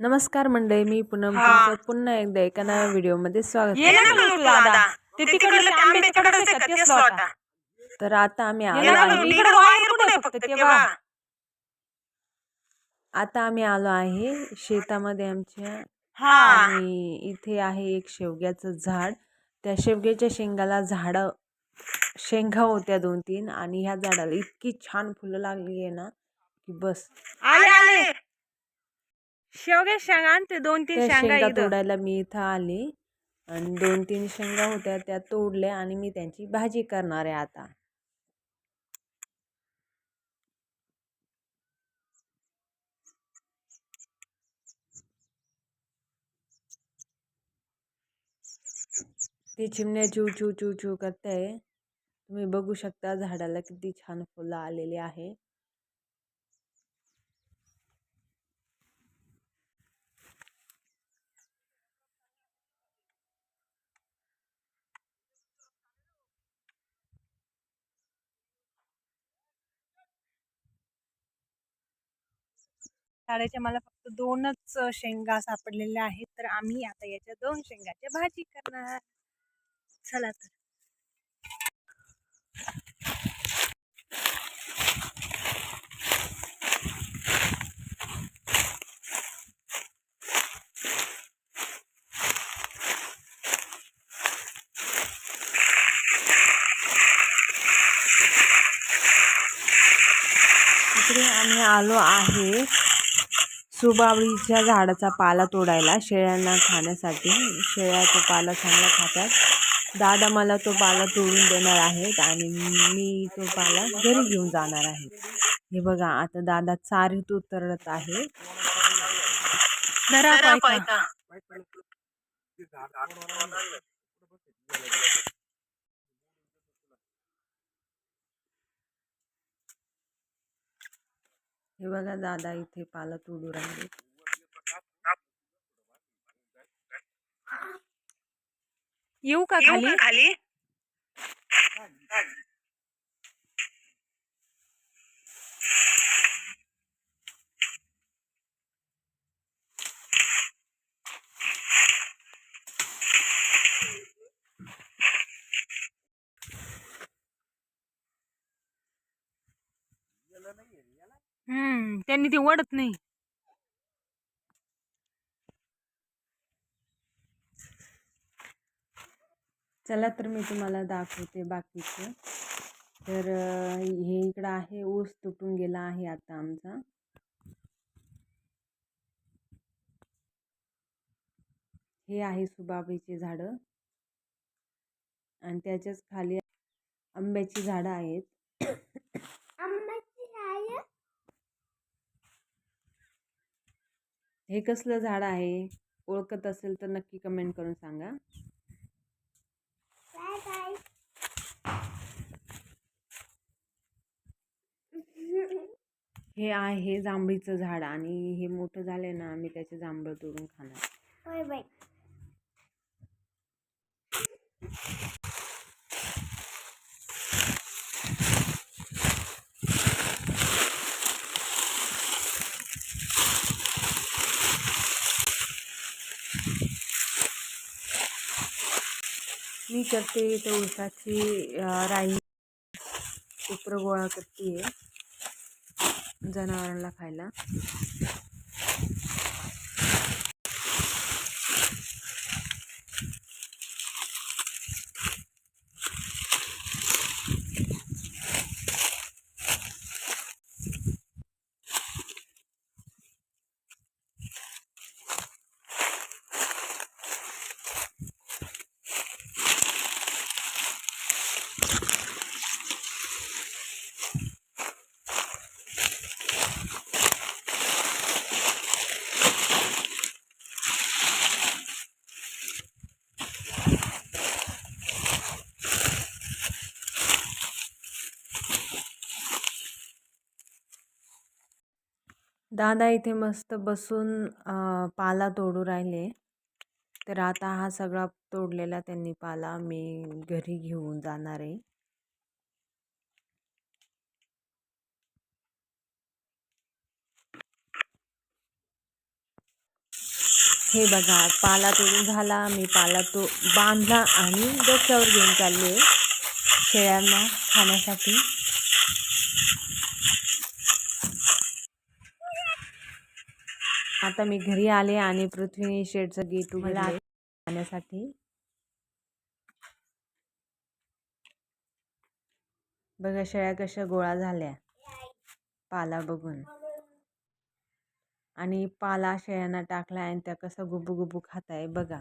नमस्कार मंडळी मी पूनम. तुमचं पुन्हा एकदा एका नव्या व्हिडिओमध्ये स्वागत. ये करते. ना बोलू दादा ते तिकडलं ते आंब्याच्या कडेच आहे का तेच होता तर आता आम्ही आलो ना आहे. बोलू इकडे वायर कुठे आहे फक्त तेव्हा? आता आम्ही आलो आहे शेतामध्ये आमच्या. हा. आणि इथे आहे एक शेवग्याचं झाड. त्या शेवग्याच्या शेंगाला झाड शेंगा होत्या दोन तीन आणि ह्या झाडाला इतकी छान फुलं लागली आहे ना की बस. आले आले. शेवगे शेंगा आणते दोन तीन त्या शेंगा शेंगा इथं. तोडायला मी इथं आले आणि दोन तीन शेंगा होत्या त्या तोडल्या आणि मी त्यांची भाजी करणार आहे आता. ती चिमण्या चू चू चू चू करते. तुम्ही बघू शकता झाडाला किती छान फुलं आलेली आहे. झाडाच्या मला फक्त दोनच शेंगा सापडलेल्या आहेत. तर आम्ही आता याच्या दोन शेंगाच्या भाजी करणार. चला तर. आम्ही आलो आहे. सुबावळीच्या झाडाचा पाला तोडायला शेळ्यांना खाण्यासाठी शेळ्या तो पाला चांगला खातात दादा मला तो पाला तोडून देणार आहेत आणि मी तो पाला घरी घेऊन जाणार आहे. हे बघा आता दादा चारीत उतरत आहे. हे बघा दादा इथे पाला तोडू राहिले. येऊ का खाली? खाली? हम्म त्यांनी ते वडत नाही. चला तर मी तुम्हाला दाखवते बाकीचं. तर हे इकडं आहे ऊस तुटून गेला आहे आता आमचा. हे आहे सुबाबीची झाडं. आणि त्याच्याच खाली आंब्याची झाडं आहेत. हे कसलं झाड आहे? ओळखत असेल तर नक्की कमेंट करून सांगा. हे आहे जांभळीचं झाड आणि हे मोठं झालंय ना आम्ही त्याचे जांभळं तोडून खाणार. मी करते इथं उसाची राई उपरं गोळा करते जनावरांना खायला. दादा इथे मस्त बसून पाला तोडू राहिले. तर आता हा सगळा तोडलेला त्यांनी पाला मी घरी घेऊन जाणार आहे. हे बघा पाला तोडून झाला मी पाला तो बांधला आणि डोक्यावर घेऊन चालले शेळ्यांना खाण्यासाठी. आता मी घरी आले आणि पृथ्वी शेडचं गेट उघडलं खाण्यासाठी बघा शेळ्या कशा गोळा झाल्या. पाला बघून. आणि पाला शेळ्यांना टाकला आणि त्या कसं गुबू गुबू खात आहे बघा.